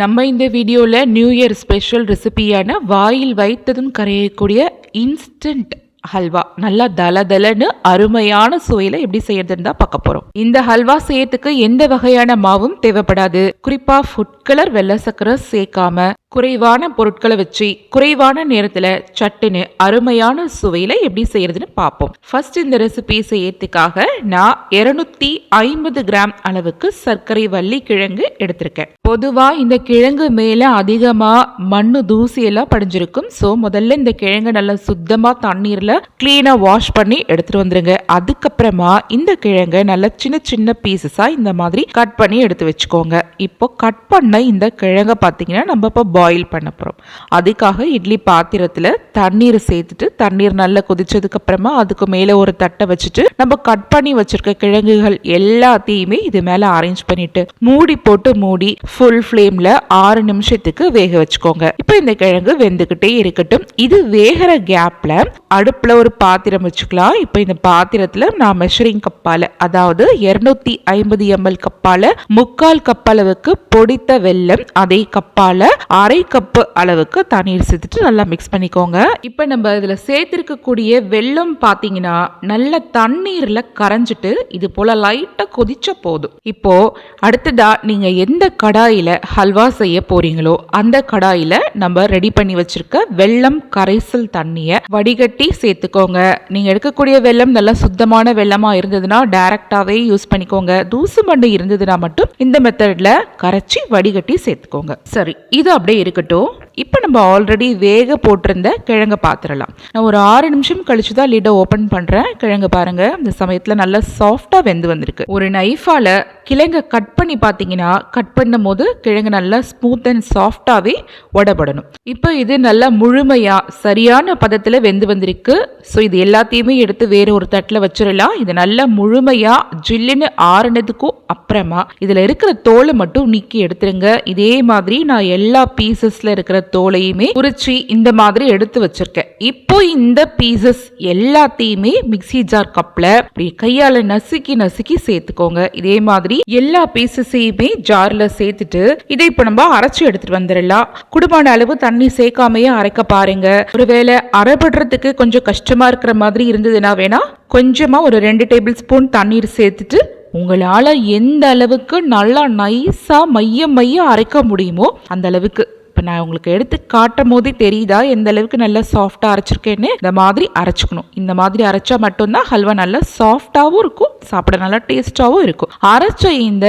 நம்ம இந்த வீடியோவில் நியூ இயர் ஸ்பெஷல் ரெசிபியான வாயில் வைத்ததும் கரையக்கூடிய இன்ஸ்டன்ட் ஹல்வா. நல்லா தல தலன்னு அருமையான சுவையில் எப்படி செய்யறதுன்னு தான் பார்க்க போகிறோம் இந்த ஹல்வா செய்யறதுக்கு எந்த வகையான மாவும் தேவைப்படாது. குறிப்பாக ஃபுட் கலர் வெள்ளை சக்கரை சேர்க்காம குறைவான பொருட்களை வச்சு குறைவான நேரத்தில் சட்டுன்னு அருமையான சுவையில் எப்படி செய்யறதுன்னு பார்ப்போம். ஃபர்ஸ்ட் இந்த ரெசிபி செய்யறதுக்காக நான் இருநூத்தி ஐம்பது கிராம் அளவுக்கு சர்க்கரை வள்ளி கிழங்கு எடுத்திருக்கேன். பொதுவாக இந்த கிழங்கு மேலே அதிகமாக மண்ணு தூசி எல்லாம் படிஞ்சிருக்கும். ஸோ முதல்ல இந்த கிழங்கு நல்லா சுத்தமாக தண்ணீரில் க்ளீனாக வாஷ் பண்ணி எடுத்துட்டு வந்துருங்க. அதுக்கப்புறமா இந்த கிழங்கை நல்லா சின்ன சின்ன பீசஸாக இந்த மாதிரி கட் பண்ணி எடுத்து வச்சுக்கோங்க. இப்போ கட் பண்ண இந்த கிழங்கை பார்த்தீங்கன்னா நம்ம இப்போ பாயில் பண்ண போகிறோம் அதுக்காக இட்லி பாத்திரத்தில் தண்ணீர் சேர்த்துட்டு தண்ணீர் நல்லா கொதிச்சதுக்கு அப்புறமா அதுக்கு மேலே ஒரு தட்டை வச்சுட்டு நம்ம கட் பண்ணி வச்சிருக்க கிழங்குகள் எல்லாத்தையுமே இது மேலே அரேஞ்ச் பண்ணிட்டு மூடி போட்டு மூடி ஃபுல் ஃப்ளேமில் ஆறு நிமிஷத்துக்கு வேக வச்சுக்கோங்க. இப்போ இந்த கிழங்கு வெந்துக்கிட்டே இருக்கட்டும். இது வேகிற கேப்பில் அடுப்பில் ஒரு பாத்திரம் வச்சுக்கலாம். இப்போ இந்த பாத்திரத்தில் நான் மெஷரிங் கப்பால் அதாவது இரநூத்தி ஐம்பது எம்எல் கப்பால் முக்கால் கப் அளவுக்கு பொடித்த வெல்லம் அதே கப்பால் அரை கப்பு அளவுக்கு தண்ணீர் சேர்த்துட்டு நல்லா மிக்ஸ் பண்ணிக்கோங்க. இப்போ நம்ம இதில் சேர்த்திருக்கக்கூடிய வெல்லம் பார்த்தீங்கன்னா நல்ல தண்ணீரில் கரைஞ்சிட்டு இது போல் லைட்டாக கொதிச்ச போதும். இப்போ அடுத்ததா நீங்கள் எந்த கடாயில் ஹல்வா செய்ய போறீங்களோ அந்த கடாயில் நம்ம ரெடி பண்ணி வச்சிருக்க வெல்லம் கரைசல் தண்ணியை வடிகட்டி சேர்த்துக்கோங்க. நீங்கள் எடுக்கக்கூடிய வெல்லம் நல்லா சுத்தமான வெல்லமாக இருந்ததுன்னா டைரக்டாகவே யூஸ் பண்ணிக்கோங்க. தூசு மண்ணு இருந்ததுன்னா மட்டும் இந்த மெத்தடில் கரைச்சி வடிகட்டி சேர்த்துக்கோங்க. சரி. இது அப்படியே இருக்கட்டும். இப்போ நம்ம ஆல்ரெடி வேக போட்டிருந்த கிழங்கு பார்த்துடலாம் நான் ஒரு ஆறு நிமிஷம் கழிச்சு தான் லிட்டை ஓப்பன் பண்ணுறேன் கிழங்கு பாருங்கள் இந்த சமயத்தில் நல்லா சாஃப்டாக வெந்து வந்திருக்கு. ஒரு நைஃபால் கிழங்க கட் பண்ணி பார்த்தீங்கன்னா கட் பண்ணும் போது கிழங்கு நல்லா ஸ்மூத் அண்ட் சாஃப்டாகவே உடப்படணும் இப்போ இது நல்லா முழுமையாக சரியான பதத்தில் வெந்து வந்திருக்கு. ஸோ இது எல்லாத்தையுமே எடுத்து வேறு ஒரு தட்டில் வச்சிடலாம். இது நல்லா முழுமையாக ஜில்லுன்னு ஆறுனதுக்கும் அப்புறமா இதில் இருக்கிற தோலை மட்டும் நீக்கி எடுத்துருங்க. இதே மாதிரி நான் எல்லா பீசஸில் இருக்கிற தோலையுமே உரிச்சி இந்த மாதிரி எடுத்து வச்சிருக்கேன். இப்போ இந்த பீசஸ் எல்லாத்தையுமே மிக்ஸி ஜார் கப்ல அப்படி கையால நசுக்கி நசுக்கி சேர்த்துக்கோங்க. இதே மாதிரி எல்லா பீசஸையுமே ஜார்ல சேர்த்துட்டு இதை இப்போ நம்ம அரைச்சி எடுத்துட்டு வந்துடலாம். குடும்பமான அளவு தண்ணி சேர்க்காமையே அரைக்க பாருங்க. ஒருவேளை அரைபடுறதுக்கு கொஞ்சம் கஷ்டமா இருக்கிற மாதிரி இருந்ததுன்னா வேணா கொஞ்சமா ஒரு ரெண்டு டேபிள் ஸ்பூன் தண்ணீர் சேர்த்துட்டு உங்களால் எந்த அளவுக்கு நல்லா நைஸாக மைய மைய அரைக்க முடியுமோ அந்த அளவுக்கு இப்போ நான் உங்களுக்கு எடுத்து காட்டும் போதே தெரியுதா? எந்த அளவுக்கு நல்லா சாஃப்டாக அரைச்சிருக்கேன்னு? இந்த மாதிரி அரைச்சிக்கணும். இந்த மாதிரி அரைச்சா மட்டும்தான் ஹல்வா நல்லா சாஃப்டாகவும் இருக்கும் சாப்பிட நல்லா டேஸ்ட்டாகவும் இருக்கும். அரைச்ச இந்த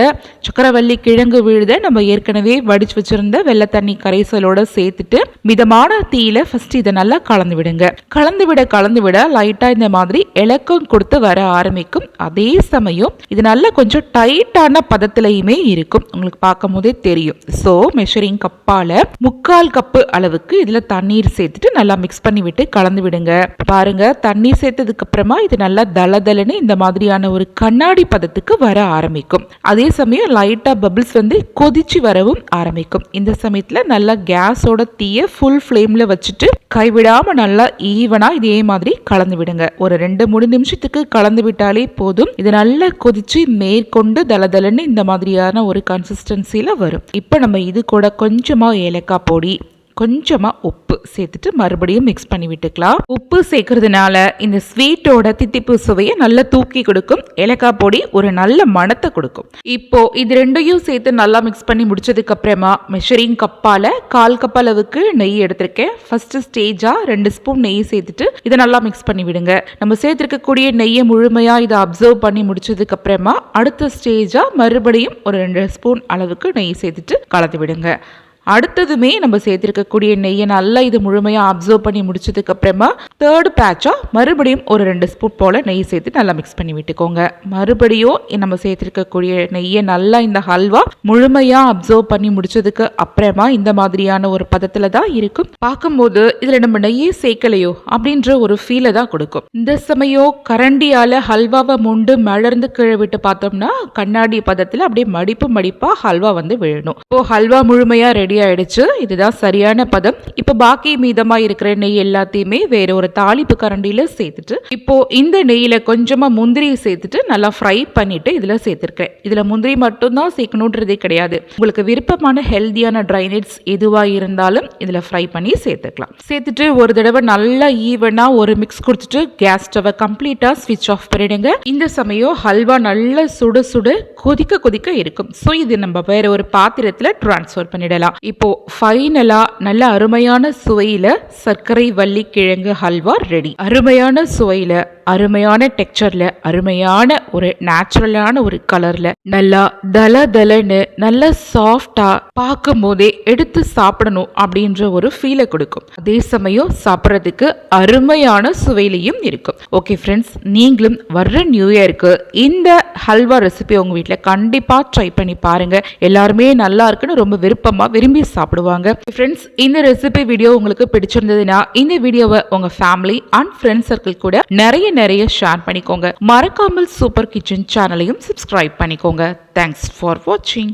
சக்கரவள்ளி கிழங்கு விழுத நம்ம ஏற்கனவே வடிச்சு வச்சிருந்த வெள்ளை தண்ணி கரைசலோட சேர்த்துட்டு மிதமான தீயில ஃபர்ஸ்ட் இதை நல்லா கலந்து விடுங்க. கலந்து விட கலந்து விட லைட்டாக இந்த மாதிரி இலக்கம் கொடுத்து வர ஆரம்பிக்கும். அதே சமயம் இது நல்லா கொஞ்சம் டைட்டான பதத்திலையுமே இருக்கும். உங்களுக்கு பார்க்கும் போதே தெரியும். ஸோ மெஷரிங் கப்பால் முக்கால் கப்பு அளவுக்கு இதில் தண்ணீர் சேர்த்துட்டு நல்லா மிக்ஸ் பண்ணி விட்டு கலந்து விடுங்க. பாருங்க தண்ணீர் சேர்த்ததுக்கு அப்புறமா இது நல்லா தளதளன்னு இந்த மாதிரியான ஒரு கண்ணாடி பதத்துக்கு வர ஆரம்பிக்கும். அதே சமயம் லைட்டாக பபிள்ஸ் வந்து கொதிச்சு வரவும் ஆரம்பிக்கும். இந்த சமயத்தில் நல்லா கேஸோட தீயை ஃபுல் ஃப்ளேமில் வச்சுட்டு கைவிடாமல் நல்லா ஈவனாக இதே மாதிரி கலந்து விடுங்க. ஒரு ரெண்டு மூணு நிமிஷத்துக்கு கலந்து விட்டாலே போதும். இது நல்லா கொதிச்சு மேற்கொண்டு தளதளன்னு இந்த மாதிரியான ஒரு கன்சிஸ்டன்சியில் வரும். இப்போ நம்ம இது கூட கொஞ்சமாக ஏலக்காய் பொடி கொஞ்சமாக உப்பு சேர்த்துட்டு மறுபடியும் மிக்ஸ் பண்ணி விட்டுக்கலாம். உப்பு சேர்க்கறதுனால இந்த ஸ்வீட்டோட தித்திப்பு சுவையை நல்லா தூக்கி கொடுக்கும். ஏலக்காய் பொடி ஒரு நல்ல மணத்தை கொடுக்கும். இப்போ இது ரெண்டையும் சேர்த்து நல்லா மிக்ஸ் பண்ணி முடிச்சதுக்கு அப்புறமா மெஷரிங் கப்பால கால் கப் அளவுக்கு நெய் எடுத்திருக்கேன். ஃபர்ஸ்ட் ஸ்டேஜா ரெண்டு ஸ்பூன் நெய் சேர்த்துட்டு இதை நல்லா மிக்ஸ் பண்ணி விடுங்க. நம்ம சேர்த்திருக்கக்கூடிய நெய்யை முழுமையா இதை அப்சர்வ் பண்ணி முடிச்சதுக்கு அப்புறமா அடுத்த ஸ்டேஜா மறுபடியும் ஒரு ரெண்டு ஸ்பூன் அளவுக்கு நெய் சேர்த்துட்டு கலந்து விடுங்க. அடுத்ததுமே நம்ம சேர்த்திருக்கக்கூடிய நெய்யை நல்லா இது முழுமையாக அப்சர்வ் பண்ணி முடிச்சதுக்கு அப்புறமா தேர்ட் பேட்சாக மறுபடியும் ஒரு ரெண்டு ஸ்பூன் போல் நெய் சேர்த்து நல்லா மிக்ஸ் பண்ணி விட்டுக்கோங்க. மறுபடியும் நம்ம சேர்த்திருக்கக்கூடிய நெய்யை நல்லா இந்த ஹல்வா முழுமையாக அப்சர்வ் பண்ணி முடிச்சதுக்கு அப்புறமா இந்த மாதிரியான ஒரு பதத்தில் தான் இருக்கும். பார்க்கும்போது இதில் நம்ம நெய்யே சேர்க்கலையோ அப்படின்ற ஒரு ஃபீலை தான் கொடுக்கும். இந்த சமயம் கரண்டியால் ஹல்வாவை முண்டு மலர்ந்து கீழே விட்டு பார்த்தோம்னா கண்ணாடி பதத்தில் அப்படியே மடிப்பு மடிப்பாக ஹல்வா வந்து விழணும். இப்போ ஹல்வா முழுமையாக ரெடி ரெடி ஆயிடுச்சு இதுதான் சரியான பதம். இப்போ பாக்கி மீதமா இருக்கிற நெய் எல்லாத்தையுமே வேற ஒரு தாளிப்பு கரண்டியில சேர்த்துட்டு இப்போ இந்த நெய்யில கொஞ்சமா முந்திரியை சேர்த்துட்டு நல்லா ஃப்ரை பண்ணிட்டு இதுல சேர்த்துருக்கேன் இதுல முந்திரி மட்டும்தான் சேர்க்கணுன்றதே கிடையாது. உங்களுக்கு விருப்பமான ஹெல்தியான ட்ரைனேட்ஸ் எதுவா இருந்தாலும் இதுல ஃப்ரை பண்ணி சேர்த்துக்கலாம். சேர்த்துட்டு ஒரு தடவை நல்லா ஈவனா ஒரு மிக்ஸ் கொடுத்துட்டு கேஸ் ஸ்டவை கம்ப்ளீட்டா ஸ்விட்ச் ஆஃப் பண்ணிடுங்க. இந்த சமயம் ஹல்வா நல்லா சுட சுட கொதிக்க கொதிக்க இருக்கும். ஸோ இது நம்ம வேற ஒரு பாத்திரத்துல ட்ரான்ஸ்ஃபர் பண்ணிடலாம். இப்போ ஃபைனலாக நல்ல அருமையான சுவையில் சர்க்கரை வள்ளி கிழங்கு ஹல்வா ரெடி அருமையான சுவையில் அருமையான டெக்ஸ்சர்ல அருமையான ஒரு நேச்சுரலான ஒரு கலரில் நல்லா தல தலன்னு நல்லா சாஃப்டாக பார்க்கும் போதே எடுத்து சாப்பிடணும் அப்படின்ற ஒரு ஃபீலை கொடுக்கும். அதே சமயம் சாப்பிட்றதுக்கு அருமையான சுவையிலையும் இருக்கும். ஓகே ஃப்ரெண்ட்ஸ் நீங்களும் வர்ற நியூ இயருக்கு இந்த ஹல்வா ரெசிபி உங்கள் வீட்டில் கண்டிப்பாக ட்ரை பண்ணி பாருங்க. எல்லாருமே நல்லா இருக்குன்னு ரொம்ப விருப்பமாக விரும்பி விரும்பி சாப்பிடுவாங்க. ஃப்ரெண்ட்ஸ் இந்த ரெசிபி வீடியோ உங்களுக்கு பிடிச்சிருந்ததுன்னா இந்த வீடியோவை உங்க ஃபேமிலி அண்ட் ஃப்ரெண்ட்ஸ் சர்க்கிள் கூட நிறைய நிறைய ஷேர் பண்ணிக்கோங்க. மறக்காமல் சூப்பர் கிச்சன் சேனலையும் சப்ஸ்கிரைப் பண்ணிக்கோங்க. தேங்க்ஸ் ஃபார் வாட்சிங்